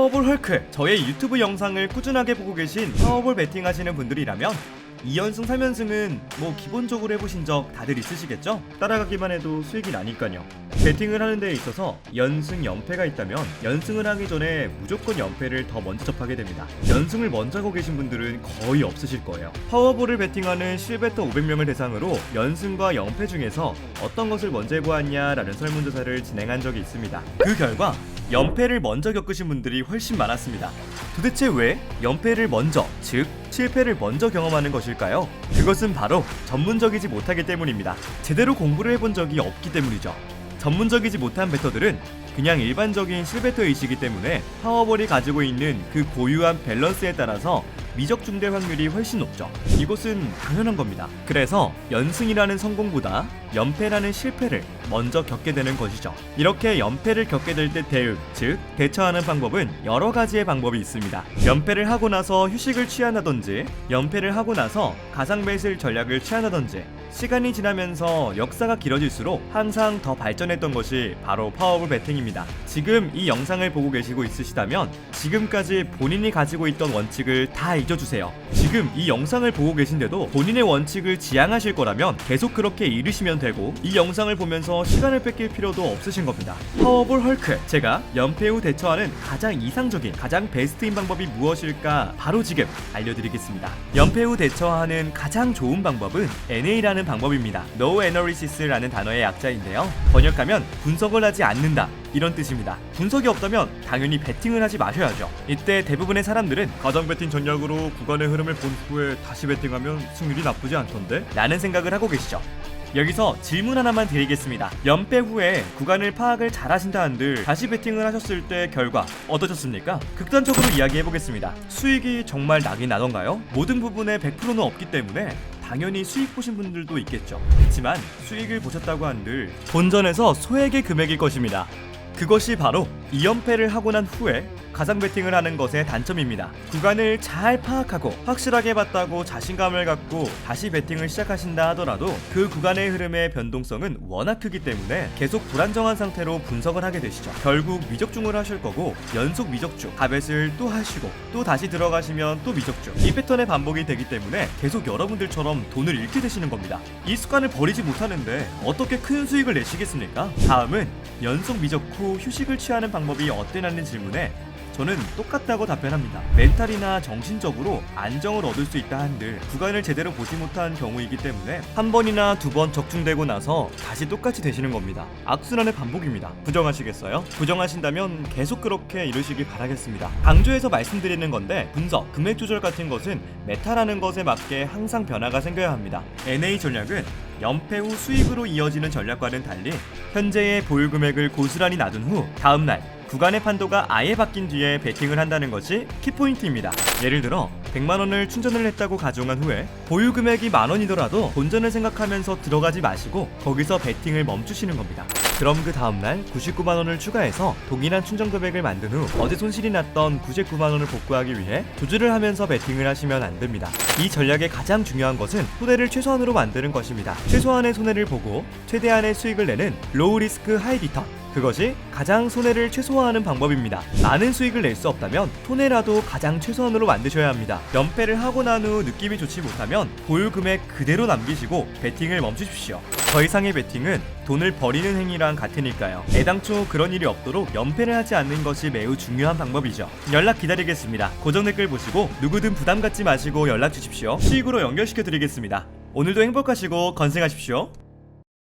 파워볼 헐크. 저의 유튜브 영상을 꾸준하게 보고 계신 파워볼 베팅 하시는 분들이라면 2연승 3연승은 뭐 기본적으로 해보신 적 다들 있으시겠죠? 따라가기만 해도 수익이 나니까요. 베팅을 하는 데에 있어서 연승 연패가 있다면 연승을 하기 전에 무조건 연패를 더 먼저 접하게 됩니다. 연승을 먼저 하고 계신 분들은 거의 없으실 거예요. 파워볼을 베팅하는 실베터 500명을 대상으로 연승과 연패 중에서 어떤 것을 먼저 해보았냐 라는 설문조사를 진행한 적이 있습니다. 그 결과 연패를 먼저 겪으신 분들이 훨씬 많았습니다. 도대체 왜 연패를 먼저, 즉 실패를 먼저 경험하는 것일까요? 그것은 바로 전문적이지 못하기 때문입니다. 제대로 공부를 해본 적이 없기 때문이죠. 전문적이지 못한 베터들은 그냥 일반적인 실베터이시기 때문에 파워볼이 가지고 있는 그 고유한 밸런스에 따라서 미적 중대 확률이 훨씬 높죠. 이것은 당연한 겁니다. 그래서 연승이라는 성공보다 연패라는 실패를 먼저 겪게 되는 것이죠. 이렇게 연패를 겪게 될 때 대응, 즉 대처하는 방법은 여러 가지의 방법이 있습니다. 연패를 하고 나서 휴식을 취한다든지, 연패를 하고 나서 가상 배실 전략을 취한다든지, 시간이 지나면서 역사가 길어질수록 항상 더 발전했던 것이 바로 파워볼 배팅입니다. 지금 이 영상을 보고 계시고 있으시다면 지금까지 본인이 가지고 있던 원칙을 다 잊어주세요. 지금 이 영상을 보고 계신데도 본인의 원칙을 지향하실 거라면 계속 그렇게 잃으시면 되고 이 영상을 보면서 시간을 뺏길 필요도 없으신 겁니다. 파워볼 헐크 제가 연패 후 대처하는 가장 이상적인 가장 베스트인 방법이 무엇일까 바로 지금 알려드리겠습니다. 연패 후 대처하는 가장 좋은 방법은 NA라는 방법입니다. No Analysis라는 단어의 약자인데요. 번역하면 분석을 하지 않는다 이런 뜻입니다. 분석이 없다면 당연히 베팅을 하지 마셔야죠. 이때 대부분의 사람들은 가정 베팅 전략으로 구간의 흐름을 본 후에 다시 베팅하면 승률이 나쁘지 않던데? 라는 생각을 하고 계시죠. 여기서 질문 하나만 드리겠습니다. 연패 후에 구간을 파악을 잘 하신다 한들 다시 베팅을 하셨을 때 결과 어떠셨습니까? 극단적으로 이야기해 보겠습니다. 수익이 정말 나긴 나던가요? 모든 부분에 100%는 없기 때문에 당연히 수익 보신 분들도 있겠죠. 그렇지만 수익을 보셨다고 한들 본전에서 소액의 금액일 것입니다. 그것이 바로 2연패를 하고 난 후에 가상 베팅을 하는 것의 단점입니다. 구간을 잘 파악하고 확실하게 봤다고 자신감을 갖고 다시 베팅을 시작하신다 하더라도 그 구간의 흐름의 변동성은 워낙 크기 때문에 계속 불안정한 상태로 분석을 하게 되시죠. 결국 미적중을 하실 거고 연속 미적중, 가벳을 또 하시고 또 다시 들어가시면 또 미적중. 이 패턴의 반복이 되기 때문에 계속 여러분들처럼 돈을 잃게 되시는 겁니다. 이 습관을 버리지 못하는데 어떻게 큰 수익을 내시겠습니까? 다음은 연속 미적 후 휴식을 취하는 방법 이 어때라는 질문에 저는 똑같다고 답변합니다. 멘탈이나 정신적으로 안정을 얻을 수 있다 한들 구간을 제대로 보지 못한 경우이기 때문에 한 번이나 두 번 적중되고 나서 다시 똑같이 되시는 겁니다. 악순환의 반복입니다. 부정하시겠어요? 부정하신다면 계속 그렇게 이루시길 바라겠습니다. 강조해서 말씀드리는 건데 분석, 금액 조절 같은 것은 메타라는 것에 맞게 항상 변화가 생겨야 합니다. NA 전략은 연패 후 수익으로 이어지는 전략과는 달리 현재의 보유 금액을 고스란히 놔둔 후 다음날 구간의 판도가 아예 바뀐 뒤에 베팅을 한다는 것이 키포인트입니다. 예를 들어 100만 원을 충전을 했다고 가정한 후에 보유 금액이 만 원이더라도 본전을 생각하면서 들어가지 마시고 거기서 베팅을 멈추시는 겁니다. 그럼 그 다음날 99만 원을 추가해서 동일한 충전 금액을 만든 후 어제 손실이 났던 99만 원을 복구하기 위해 조절을 하면서 베팅을 하시면 안 됩니다. 이 전략의 가장 중요한 것은 손해를 최소한으로 만드는 것입니다. 최소한의 손해를 보고 최대한의 수익을 내는 로우 리스크 하이 리턴 그것이 가장 손해를 최소화하는 방법입니다. 많은 수익을 낼 수 없다면 손해라도 가장 최소한으로 만드셔야 합니다. 연패를 하고 난 후 느낌이 좋지 못하면 보유 금액 그대로 남기시고 베팅을 멈추십시오. 더 이상의 베팅은 돈을 버리는 행위랑 같으니까요. 애당초 그런 일이 없도록 연패를 하지 않는 것이 매우 중요한 방법이죠. 연락 기다리겠습니다. 고정 댓글 보시고 누구든 부담 갖지 마시고 연락 주십시오. 수익으로 연결시켜 드리겠습니다. 오늘도 행복하시고 건승하십시오.